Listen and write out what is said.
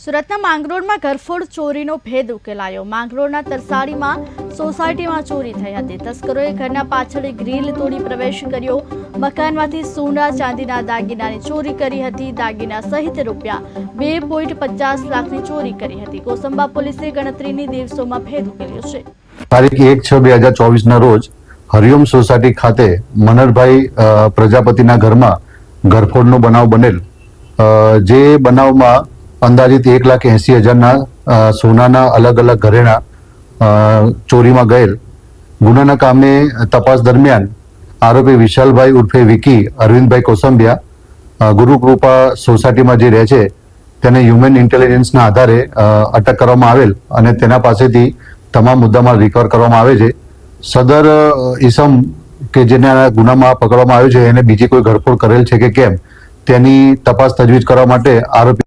સુરતના માંગરોળમાં ઘરફોડ ચોરીનો ભેદ ઉકેલાયો. માંગરોળના તરસાડીમાં સોસાયટીમાં ચોરી થઈ હતી. તસ્કરોએ ઘરના પાછળ ગ્રીલ તોડી પ્રવેશ કર્યો. મકાનમાંથી સોના, ચાંદીના દાગીનાની ચોરી કરી હતી. દાગીના સહિત રૂપિયા બે પોઈન્ટ પચાસ લાખની ચોરી કરી હતી. કોસંબા પોલીસે ગણતરીની દિવસોમાં ભેદ ઉકેલ્યો છે. તારીખ એક છ બે હજાર ચોવીસના રોજ હરિઓમ સોસાયટી ખાતે મનરભાઈ પ્રજાપતિના ઘરમાં ઘરફોડનો બનાવ બનેલ. જે બનાવમાં અંદાજિત એક લાખ એંસી હજારના સોનાના અલગ અલગ ઘરેણા ચોરીમાં ગયેલ. ગુનાના કામે તપાસ દરમિયાન આરોપી વિશાલભાઈ ઉર્ફે વિકી, અરવિંદભાઈ કોસંબિયા ગુરુકૃપા સોસાયટીમાં જે રહે છે, તેને હ્યુમન ઇન્ટેલિજન્સના આધારે અટક કરવામાં આવેલ અને તેના પાસેથી તમામ મુદ્દામાં રિકવર કરવામાં આવે છે. સદર ઇસમ કે જેને ગુનામાં પકડવામાં આવ્યો છે, એને બીજી કોઈ ઘરફોડ કરેલ છે કે કેમ, તેની તપાસ તજવીજ કરવા માટે આરોપી